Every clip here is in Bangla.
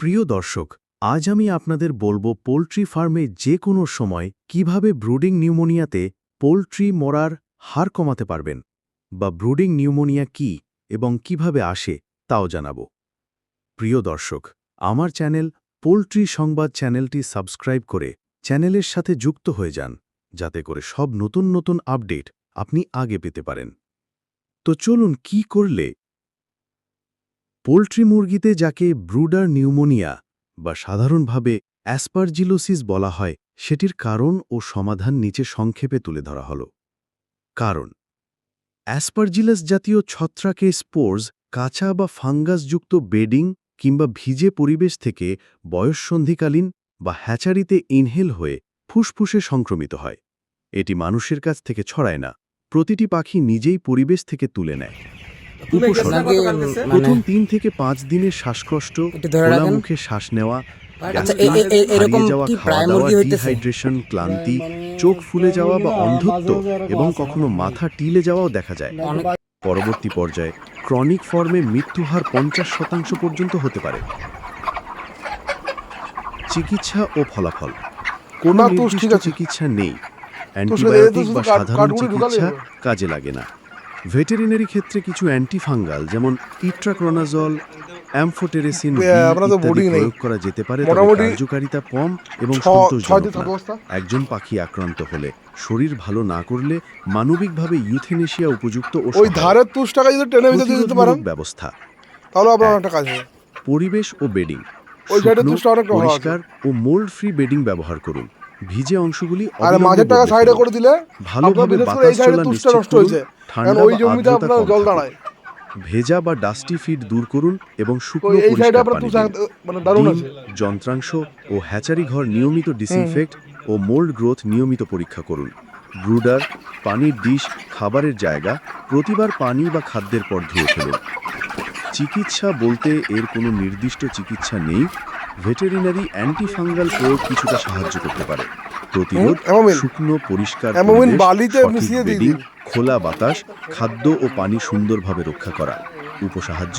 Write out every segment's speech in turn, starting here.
প্রিয় দর্শক, আজ আমি আপনাদের বলব পোলট্রি ফার্মে যে কোনো সময় কীভাবে ব্রুডিং নিউমোনিয়াতে পোলট্রি মরার হার কমাতে পারবেন বা ব্রুডিং নিউমোনিয়া কি এবং কীভাবে আসে তাও জানাব। প্রিয় দর্শক, আমার চ্যানেল পোলট্রি সংবাদ চ্যানেলটি সাবস্ক্রাইব করে চ্যানেলের সাথে যুক্ত হয়ে যান, যাতে করে সব নতুন নতুন আপডেট আপনি আগে পেতে পারেন। তো চলুন কি করলে পোলট্রি মুরগিতে যাকে ব্রুডার নিউমোনিয়া বা সাধারণভাবে অ্যাসপারজিলোসিস বলা হয়, সেটির কারণ ও সমাধান নিচে সংক্ষেপে তুলে ধরা হল। কারণ, অ্যাসপারজিলাস জাতীয় ছত্রাকে স্পোর্স কাঁচা বা ফাঙ্গাসযুক্ত বেডিং কিংবা ভিজে পরিবেশ থেকে বয়ঃসন্ধিকালীন বা হ্যাচারিতে ইনহেল হয়ে ফুসফুসে সংক্রমিত হয়। এটি মানুষের কাছ থেকে ছড়ায় না, প্রতিটি পাখি নিজেই পরিবেশ থেকে তুলে নেয়। প্রথম তিন থেকে পাঁচ দিনের শ্বাসকষ্ট খোলা মুখে শ্বাস নেওয়া আচ্ছা, এ- এ- এ- এরকম কি প্রায় মুরগি হইতেছে? ক্লান্তি চোখ ফুলে যাওয়া বা অন্ধত্ব এবং কখনো মাথা টিলে যাওয়াও দেখা যায়। পরবর্তী পর্যায়ে ক্রনিক ফর্মে মৃত্যু হার পঞ্চাশ শতাংশ পর্যন্ত হতে পারে। চিকিৎসা ও ফলাফল। কোনো নির্দিষ্ট চিকিৎসা নেই। অ্যান্টিবায়োটিক বা সাধারণ চিকিৎসা কাজে লাগে না। ভেটেরিনারি ক্ষেত্রে কিছু অ্যান্টিফাঙ্গাল যেমন ইট্রাক্রোনাজল অ্যামফোটেরেসিন প্রয়োগ করা যেতে পারে তবে কার্যকারিতা কম এবং সন্তোষজনক একজন পাখি আক্রান্ত হলে শরীর ভালো না করলে মানবিকভাবে ইউথেনেশিয়া উপযুক্ত ও ওই ধারের তুষটাকে যদি টেনে ভিতরে দিতে পারেন ব্যবস্থা। তাহলে আপনার। একটা কাজ হবে। পরিবেশ ও বেডিং। ওই সাইডে তুষটা অনেকটা পরিষ্কার ও মোল্ড ফ্রি বেডিং ব্যবহার করুন। ভিজে অংশগুলি আর মাঝের টাকা সাইডে করে দিলে ভালোভাবে বাতাস চলা নিশ্চিত করুন ঠান্ডা ওই জমিতে আপনার জল দাঁড়ায়। ভেজা বা ডাস্টি ফিড দূর করুন এবং শুকনো পরিষ্কার পানি। মানে ডিম, যন্ত্রাংশ ও হ্যাচারি ঘর নিয়মিত ডিসইনফেক্ট ও মোল্ড গ্রোথ নিয়মিত পরীক্ষা করুন। ব্রুডার পানির ডিশ খাবারের জায়গা প্রতিবার পানি বা খাদ্যের পর ধুয়ে ফেলুন। চিকিৎসা বলতে এর কোনো নির্দিষ্ট চিকিৎসা নেই। ভেটেরিনারি অ্যান্টিফাঙ্গাল প্রয়োগ কিছুটা সাহায্য করতে পারে। প্রতিরোধ শুকনো পরিষ্কার বালিতে মিশিয়ে বেডিং, খোলা বাতাস খাদ্য ও পানি সুন্দরভাবে রক্ষা করা। উপসাহায্য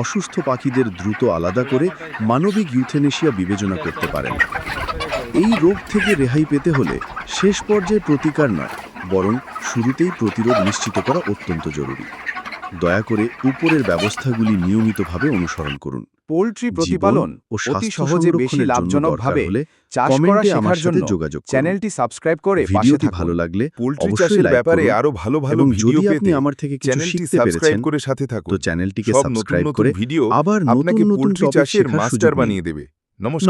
অসুস্থ পাখিদের দ্রুত আলাদা করে মানবিক ইউথেনেশিয়া বিবেচনা করতে পারেন। এই রোগ থেকে রেহাই পেতে হলে শেষ পর্যায়ে প্রতিকার নয় বরং শুরুতেই প্রতিরোধ নিশ্চিত করা অত্যন্ত জরুরি। দয়া করে উপরের ব্যবস্থাগুলি নিয়মিতভাবে অনুসরণ করুন। পোলট্রি প্রতিপালন ও অতি সহজে বেশি লাভজনকভাবে চাষ করা শেখার জন্য যোগাযোগ চ্যানেলটি সাবস্ক্রাইব করে ভিডিওটি ভালো লাগলে পোল্ট্রি চাষের ব্যাপারে আরও ভালো ভালো ভিডিও পেতে আমার থেকে কিছু চ্যানেলটি সাবস্ক্রাইব করে সাথে থাকুন। তো চ্যানেলটিকে সাবস্ক্রাইব করে ভিডিও আবার আপনাকে নতুন পোলট্রি চাষের মাস্টার বানিয়ে দেবে। নমস্কার।